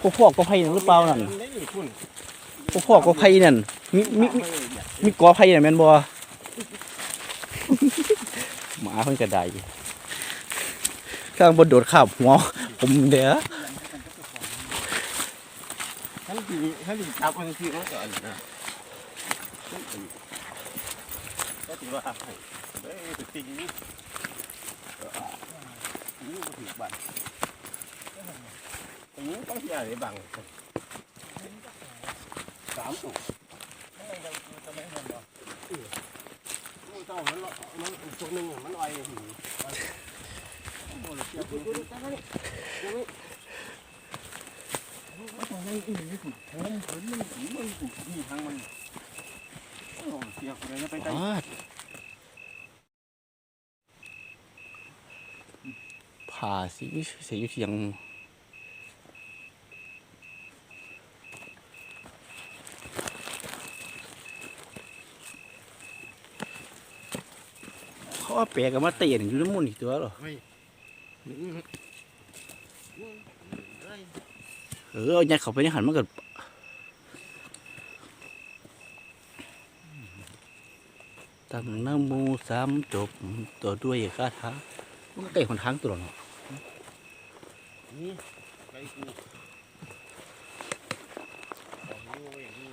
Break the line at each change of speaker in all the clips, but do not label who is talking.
พวกพวกก็ไผ่นั่นหรือเปล่านั่นพวกพวกก็ไผ่นั่นมีมีมีมีกอไผ่นั่นแม่นบ่หมาเพิ่นกระไดข้างบนโดดข้ามหัวผมเด้อ
ท่านดีท่านดีจับมันคือเขาก่อนนะก็ถือว่าเฮ้ยสุดจริงนี่นี่ก็ถือบัตร ตรงนี้ต้องเสียอะไรบ้างสามตัวมันต้องมันมันตัวหนึ่งมันอ่อยหูโอ้ยเสียบดูดูตั้งนี่มันต้องให้อีกนิดหนึ่งผมเห็นมันมันถูกที่ทางมันโอ้เสียบเลยไปไกล
ผ่าสิเสียอยู่เทียง เขาเอาแปลกันมาเตะอยู่น้ำมันอีกตัวเหรอเออเอายัดเข้าไปในหันมันก็ตั้งนะโมสามจบต่อด้วยคาถามันก็ไก่คนทางตัวเนาะ
นี่ไกลกูของนี่เว้ยนี่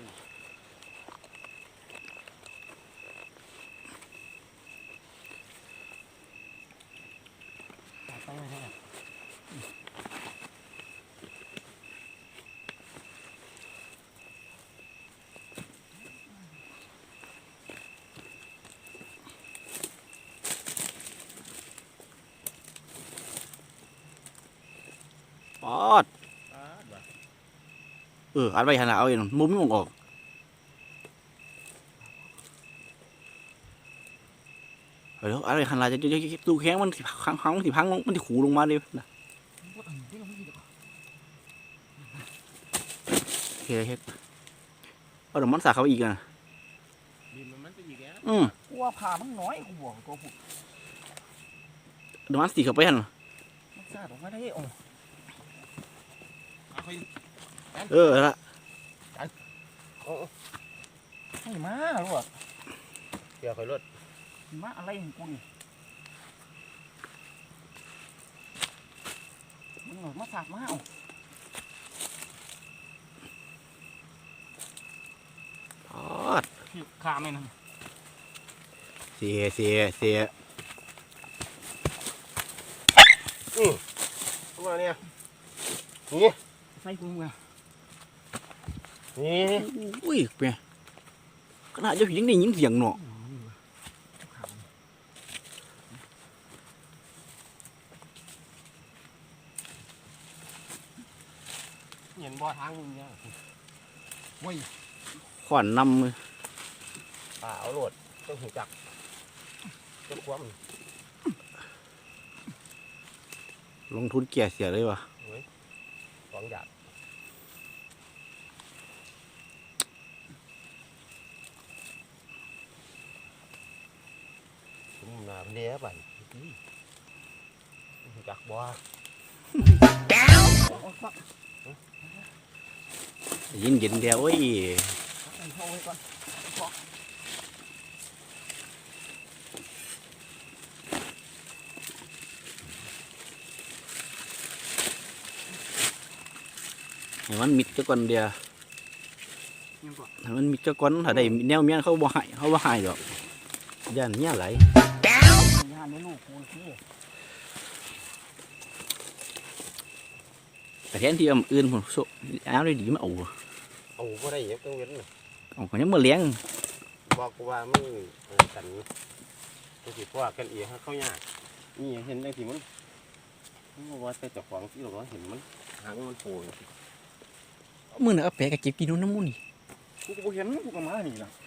ไปไหนเนี่ย
ปอด เอออัดไว้หันหน้าเอาเองมุมนี่มองออก เดี๋ยวอัดไว้หันหน้าจะจะจะตู้แข้งมันสิพังพังมันสิพังลงมันสิขูลงมาเลยนะเฮ้ยเฮ็ดเอาเดี๋ยวมันสาเขาอีกอะ
ดินมันมันจะอีกแล้ว
อืม
กูว่าผ่ามันน้อยกูบอกตัวผู้
เดี๋ยวมันสีเข้าไปหัน
มันซาดออกมาได้โอ้
เอาไป
เออละ
ให้มาลูก
เกี่ยวไฟรถ
มาอะไรของกูนี่มึงหน่อยมาสาดมาเอา
ปอด
ขาไม่นั่น
เสียเสียเสีย
ตัวเนี่ยนี่
ใส่กูมึงอะ
นี่
อุ้ยเปียขนาดเจะยังได้ยินเสียงเนาะ
เห็นบ่ อทางมึงเนี่ย
ขวานนำเลย
ป่าเอาโหลดต้องหูจักต้องคว้
ลงทุนแก่เสียเลยวะำ
สองหยาดผมนาเลี้ยไปหูจักบ่
เอา ฟัก
ได้ยินเย็นเดียวโอ้ย
เอาไว้ก่อน
ให้มันมิดเจ้าก่อนเดียว
ยังก่อน
ให้มันมิดเจ้าก่อนถ้าได้แนวเมียนเขาบ่ให้เขาบ่ให้ดอกย่านเนี้ยไหล
งานในลูกกูที่
แต่แทนที่เอาอื่นผมโซเอาได้ดีมาเอา
เอาก็ได้ยังต้องเว้น
เอาคนนี้มาเลี้ยง
บอกกูว่ามึงกันตัวสิพ่อกันเอียเขายากนี่เห็นได้สิมันมึงว่าแต่เจ้าของที่เราเห็นมันหางมันโผล่
มื้อน่ะเอาแปะกับเก็บกินนู่นน้ำมูนี่
กูก็บ่เห็นกูก็มานี่ล่ะ
พูดปีนี้ปื้อหังหังอยู่
เขาบอกบักมันมันดู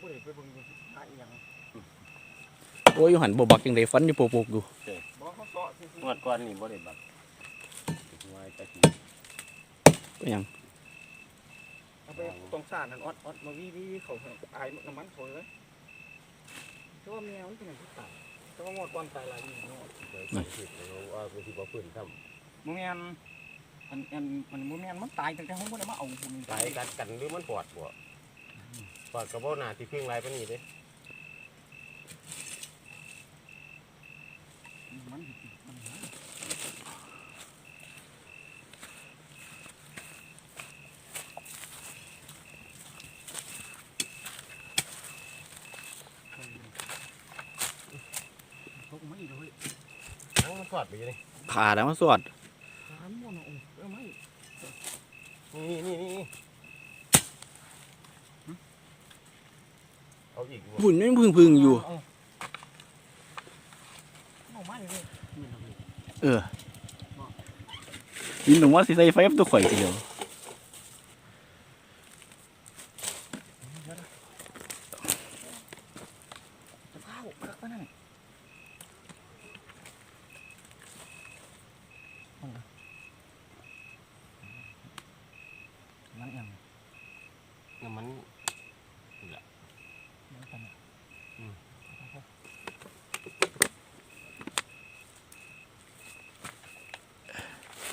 บ่ได้ไปเบิ่งอยู่หาอีหยัง
โอ้ยอยู่หันบ่บักจังไดฟันอยู่โปกๆอยู่
บ่เขาเสาะซื่อง
วดก่อนนี่บ่ได้บักไว้ตะกี้
เป็นหยัง
ๆ เอาไปตรงซ่านนั่นออดออดมาวิวิเขาอายน้ำมันเขาเลยแต่ว่าแมวมันเป็นอย่างที่ตายแต่ว่างอดก่อนตายหลายอยู่งอด
เดี๋ยวสิเอาว่าไปสิบ่ฟื้นทำ
บ่แม่นอันอันมันบ่แม่นมันตายตั้งแต่ผมบ่ได้มาเอาพุ่น
ตายกัดกันหรือมันปอดบ่ปอดก็บ่น่าสิพึ่งหลายปานนี้เด้
มันสิมันหาเขาไม่เลย
เอ้ามันปอดไปอยู่นี่
ขาแล้วมาสวด
ถามบ่นะโอ้เออไม่
นี่นี่นี่นี่เอาอีกบ่
บุญยังพึ่งๆอยู่
เอาไม่เลย
เออยินถึงว่าสิใส่ไฟตัวข่อยทีเดียว
จะเข้าคักไปนั่นมันยัง
น้ำมัน
มันกัน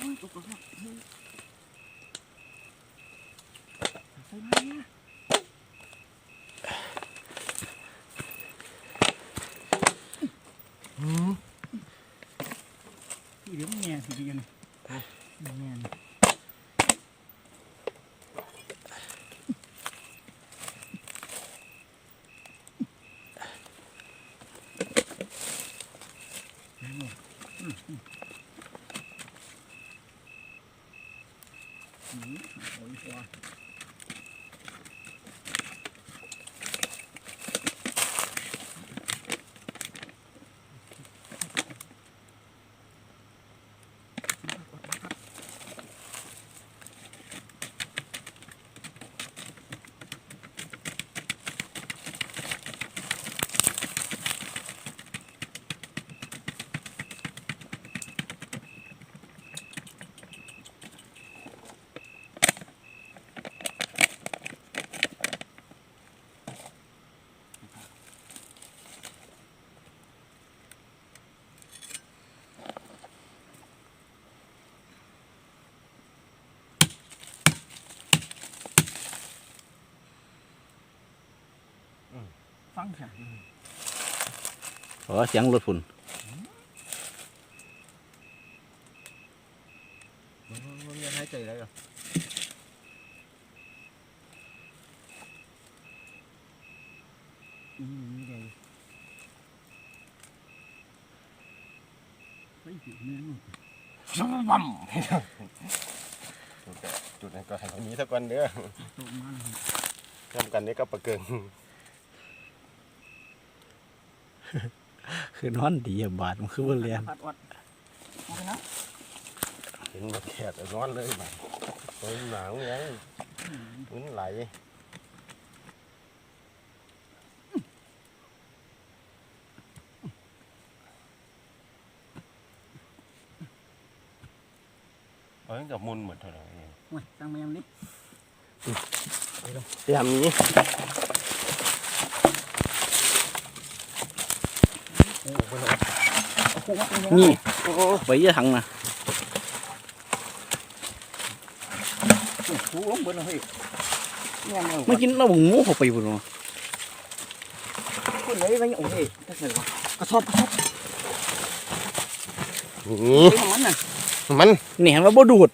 อืมตกตกตกเฮ้ยใส่ไหมเนี่ยพี่เดี๋ยวมันแง่สิเดียนมันแง่นี่ อืมเอาอีกตัวฟังค่ะ
ขอเสียงรถฝุ่น
มันมันยังหายใจได้เหรออืมนี่เลยเฮ้ยจุดนี้นี่
บั่มจุดนั้นก็ให้มันมีสักวันเด้อ
ตกมาเลย
ทำกันนี่ก็ประเกิง
คือนอนดีอะบาดมันคือบ่เรียน
พัดวัดเอาไปนะ
เห็นมาแขดนอนเลยบัดตัวหนาวยังมันไหลเอ้ยกับมุนเหมือนเท่าไหร่
โอ้ยตั้งแมวนี่
พยายามนี้
เอาคู่วัดตรง
นี่
โอ้โห
ไปเยอะถังนะ
คู่ลงบนเลยเฮ้ยเนี่ยมัน
ไม่กินเราบ่งูเข้าไปพุ่นเนาะ
คุณเลยไปโอ้ยถ้าเกิดว่ากระสอบกระสอบ
นี่
ไปของมันน่ะ
มัน
นี่เห็นว่าบ่ดูด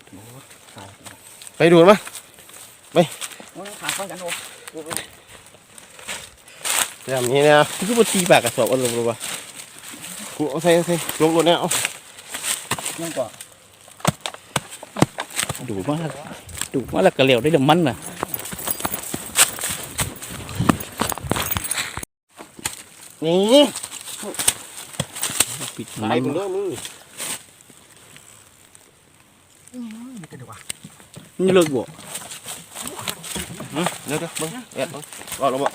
ไปดูดมั้ย
โอ้ยขาฟังกันโอ้
พยายามนี้นะ
มันคือบ่ตีปากกระสอบเอาลงบ่วะ
กูเอาใส่เอาใส่ลงรถเนี่ยเอา
ยังกว่า
ดูดมาดูดมาแล้วก็เหลวได้เดี๋ยวมันน่ะ
นี่
ปิด
ไหล
มัน
มึงเด้อมึง
นี่กันดีกว่า
มันเลิกบ่
เดี๋ยวเดี๋ยวมึงแอบมึงรอดแล้วบ่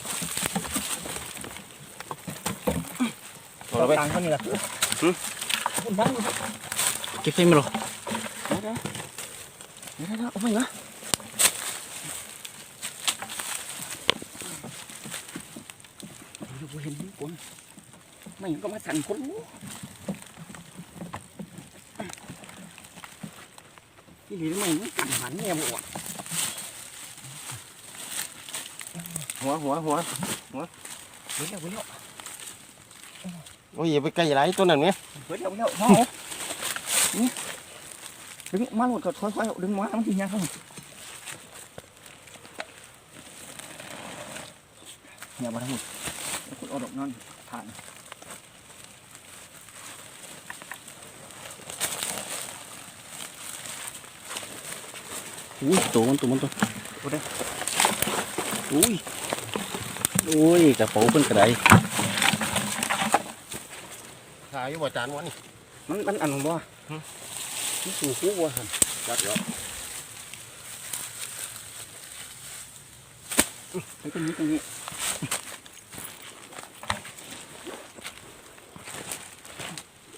เอาไป
ต่างเขานี่แหละคุณบ้าง
เก็บใส่ไม่หรอ
เดี๋ยวเดี๋ยวเดี๋ยวเดี๋ยวเอาไปเหรอเดี๋ยวเห็นคนไม่เห็นก็มาสั่นคนรู้ที่หลีทำไมมันกันหันเนี่ยบ่วะ
หัวหัวหัว
เฮ้ยเดี๋ยวเดี๋ยว
โอ้ยอย่าไปใกล้ไรตัวนั้นไหม
เฮ้ยเดี๋ยวเดี๋ยวเอานี่ดึงมาหมดก็ค่อยๆดึงมามันทีนี้ครับเนี่ยมาทั้งหมดคุณเอาดอกนั่นผ่าน
อุ้ยตัวมันตัวมันตัวอุ้ยอุ้ยกระเป๋าเพิ่นกระได
ขายอยู่บ่จานวันนี่
มันมันอันของบ่ที่สู่คู่บ่หัน
จัดเดี๋ยว
ไปตรงนี้ตรงนี้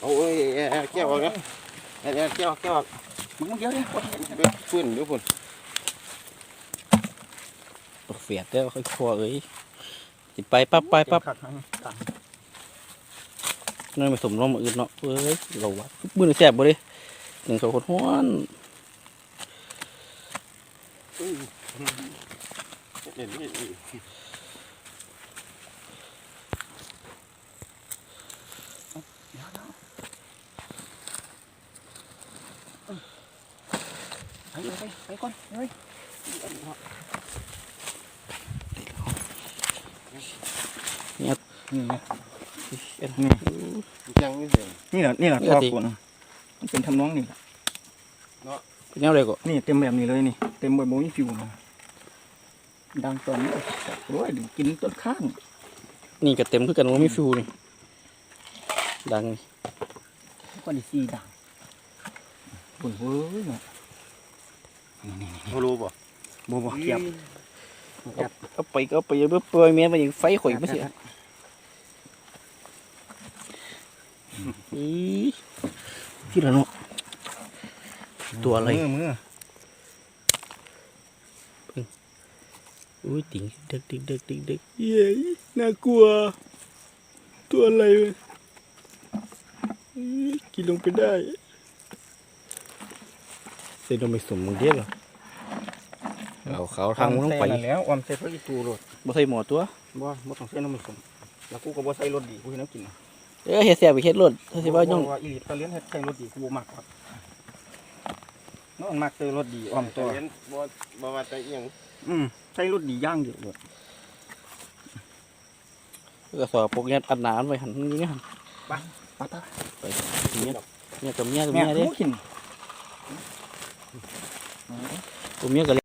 เอาเอ้ยแอ้แก้วออกนะแอ้แอ้แก้วแก้วออก
มึงมึงเดี๋ยวเดี๋ยว
ไปฟื้นอยู่พุ่น
ตกเฟียดแล้วค่อยครัวเอ้ยสิไปปั๊บไปปั๊บ
ขัดให้ต่าง
นั่นไปสมน้องมาอื่นเนาะเอ้ยเราวะมือแซ่บบ่เด้หนึ่งเขาคนฮ้อน
เห็นนี่นี่
เดี๋ยเดี๋ยวไปเลยไปไปก่อนเฮ้ยนี่ นะ
ยังไม่เห็น
นี่แหละนี่แหละตัวกูนะมันเป็นทำน้องนี่แหละ
เป็นแนวอะไรก็
นี่เต็มแบบนี้เลยนี่เต็มแบบโมยฟิวนะดังตอนนี้โอ้ยเดี๋ยวกินต้นข้าง
นี่ก็เต็มคือกันว่ามีฟิวนี่ดังนี่
ก็ได้ซีดังโอ้ยเว้ยเนาะนี่นี่นี่
เขารู้ป่ะ
บัวบัวเกียบ
เอาไปก็เอาไปเบิ่ปล่อยแม่ไปอย่างไฟข่อยไม่เสีย อีที่ละเนาะตัวอะไร
มือมือ
อุ้ยติงเด็กเด็กเด็กเด็กเด็กเย้ยน่ากลัว ตัวอะไรวะอื้อกินลงไปได้เสร็จลงไปสมมึงเดียวเหรอเอาเขาทางมึงต้องไป
นั่นแล้วออมใส่พระอีตูรถ
บ่ใส่หมอตัว
บ่บ่ต้องใส่น้ำมันสมแล้วกูก็บ่ใส่รถดีกูเห็นน้ำกินนะ
เอ้ยเฮ็ดแซ่บไปเฮ็ดรถถ้าสิว่าย่อง
ว่าอีหลีตะเลี้ยนเฮ็ดใส่รถดีกูบ่มักครับน้องมักใส่รถดีอ้อมตัว
เห็นบ่บ่ว่าแต่เอียง
อืมใส่รถดีย่างเดียวเลย
ก็สอบพวกเนี้ยอัดหนานไว้หันนี่หัน
ไปไป
ไปเนี่ยเนี่ยกับเมียกับ
แม่
เมียเด้
กูกิน
กับเมียกับ